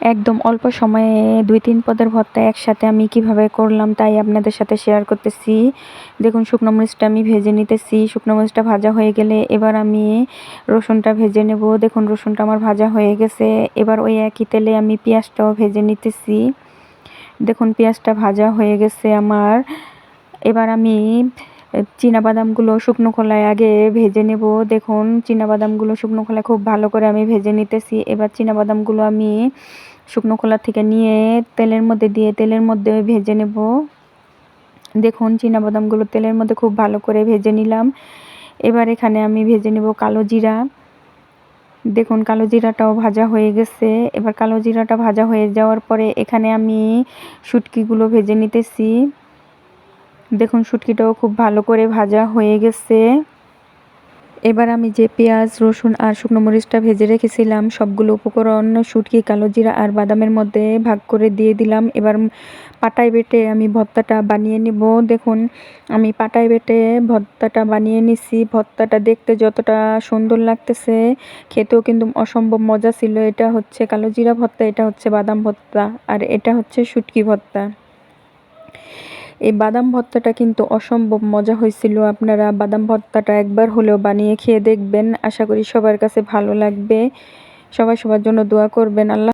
একদম অল্প সময়ে দুই তিন পদের ভর্তা একসাথে আমি কীভাবে করলাম তাই আপনাদের সাথে শেয়ার করতেছি। দেখুন, শুকনো মরিচটা আমি ভেজে নিতেছি। শুকনো মরিচটা ভাজা হয়ে গেলে এবার আমি রসুনটা ভেজে নেব। দেখুন, রসুনটা আমার ভাজা হয়ে গেছে। এবার ওই একই তেলে আমি পেঁয়াজটাও ভেজে নিতেছি। দেখুন, পেঁয়াজটা ভাজা হয়ে গেছে আমার। এবার আমি বাদামগুলো শুকনো খোলায় আগে ভেজে নেব। দেখুন বাদামগুলো শুকনো খোলায় খুব ভালো করে আমি ভেজে নিতেছি। এবার বাদামগুলো আমি শুকনো খোলা থেকে নিয়ে তেলের মধ্যে দিয়ে তেলের মধ্যে ভেজে নেব। দেখুন বাদামগুলো তেলের মধ্যে খুব ভালো করে ভেজে নিলাম। এবার এখানে আমি ভেজে নেব কালো জিরা। দেখুন, কালো জিরাটাও ভাজা হয়ে গেছে। এবার কালো জিরাটা ভাজা হয়ে যাওয়ার পরে এখানে আমি শুটকিগুলো ভেজে নিতেছি। দেখুন শুটকিটাও খুব ভালো করে ভাজা হয়ে গেছে। এবার আমি যে পেঁয়াজ, রসুন আর শুকনো মরিচটা ভেজে রেখেছিলাম, সবগুলো উপকরণ, শুটকি, কালো জিরা আর বাদামের মধ্যে ভাগ করে দিয়ে দিলাম। এবার পাটায় বেটে আমি ভর্তাটা বানিয়ে নিব। দেখুন, আমি পাটায় বেটে ভর্তাটা বানিয়ে নিছি। ভর্তাটা দেখতে যতটা সুন্দর লাগতেছে, খেতেও কিন্তু অসম্ভব মজা ছিল। এটা হচ্ছে কালো জিরা ভর্তা, এটা হচ্ছে বাদাম ভর্তা, আর এটা হচ্ছে শুটকি ভর্তা। এই বাদাম ভর্তাটা কিন্তু অসম্ভব মজা হয়েছিল। আপনারা বাদাম ভর্তাটা একবার হলেও বানিয়ে খেয়ে দেখবেন। আশা করি সবার কাছে ভালো লাগবে। সবাই সবার জন্য দোয়া করবেন। আল্লাহ